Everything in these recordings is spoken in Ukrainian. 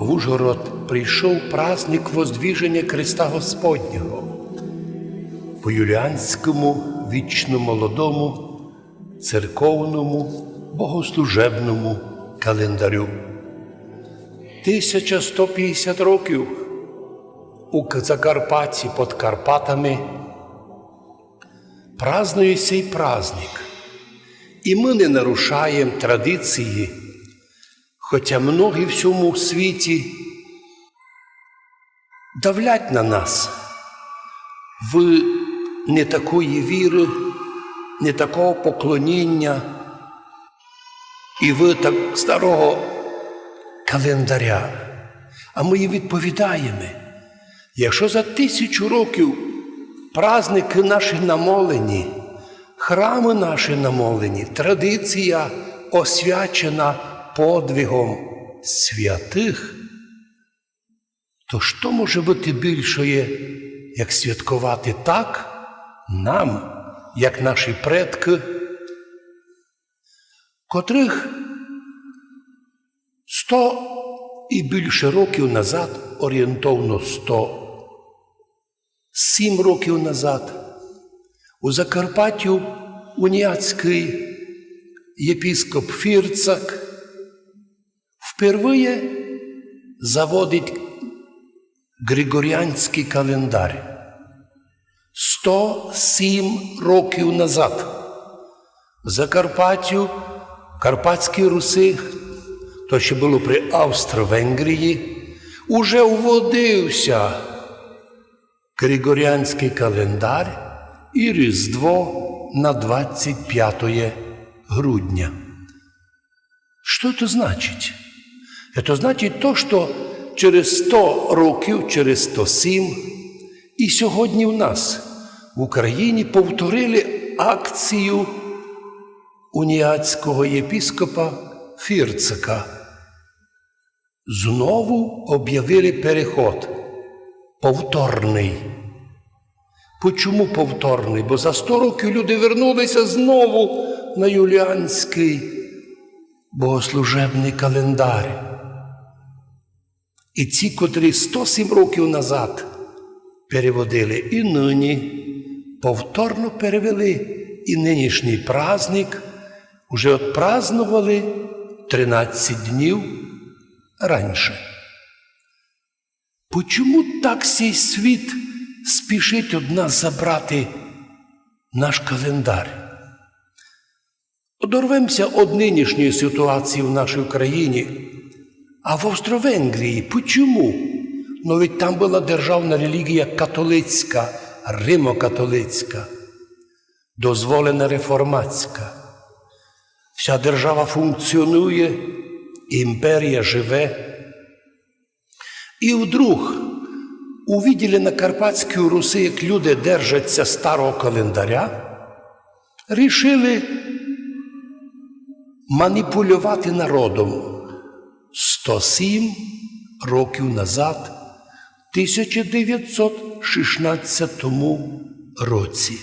в Ужгород прийшов праздник Воздвіження Христа Господнього по юліанському вічно молодому церковному богослужебному календарю. 1150 років у Закарпатті під Карпатами празднує цей праздник. І ми не нарушаємо традиції, хоча многі в цьому світі давлять на нас. Ви не такої віри, не такого поклоніння, і ви так старого календаря. А ми їй відповідаємо, якщо за тисячу років праздники наші намолені, храми наші намолені, традиція освячена подвигом святих, то що може бути більшое, як святкувати так нам, як наші предки, котрих сто і більше років назад, орієнтовно сто, сім років назад, у Закарпаттю уніатський єпіскоп Фірцак впервые заводить Григоріанський календар. 107 років назад в Закарпаттю, Карпатській Руси, то ще було при Австро-Венгрії, уже вводився Григоріанський календар і Різдво на 25 грудня. Що це значить? Это значить то, що через 100 років, через 107, і сьогодні в нас в Україні повторили акцію уніатського єпіскопа Фірцика. Знову об'явили переход повторний. Почому повторний? Бо за 100 років люди вернулися знову на юліанський богослужебний календар. І ці, котрі 107 років назад переводили і нині, повторно перевели і нинішній праздник уже отпразнували 13 днів раніше. Почому так цей світ спішить од нас забрати наш календар? Одорвемося від нинішньої ситуації в нашій країні. А в Австро-Венгрії почому? Ну ведь там була державна релігія католицька, римокатолицька, дозволена реформатська. Вся держава функціонує, імперія живе. І вдруг, увиділи на Карпатській Руси, як люди держаться старого календаря, рішили маніпулювати народом. 107 років назад, 1916 році.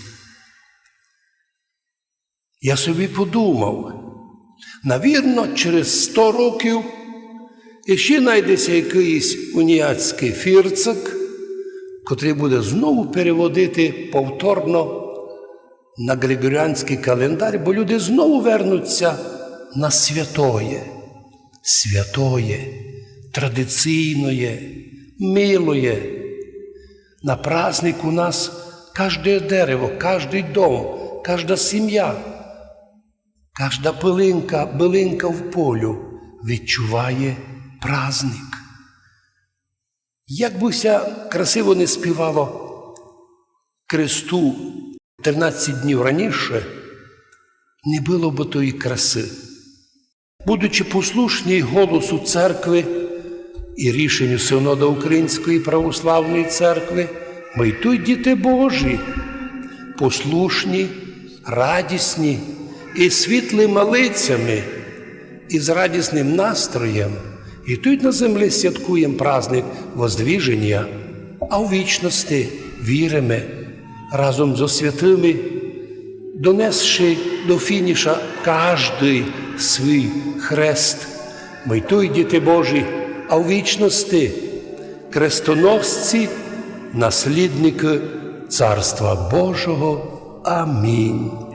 Я собі подумав, навірно, через 100 років іще знайдеться якийсь уніатський фірцик, котрий буде знову переводити повторно на Григоріанський календар, бо люди знову вернуться на святоє святое, традиційне, милое. На праздник у нас кожне дерево, кожний дом, кожна сім'я, кожна пилинка, билинка в полю відчуває праздник. Як би ся красиво не співало кресту 13 днів раніше, не було б тої краси будучи послушні голосу церкви і рішенню Синода Української православної церкви, ми й тут діти Божі, послушні, радісні і світлими лицями, і з радісним настроєм, і тут на землі святкуємо праздник Воздвіження, а у вічності віримо разом зо святими, донесши до фініша кожний свій хрест. Майтуй, діти Божі, а в вічності крестоносці, наслідники Царства Божого. Амінь.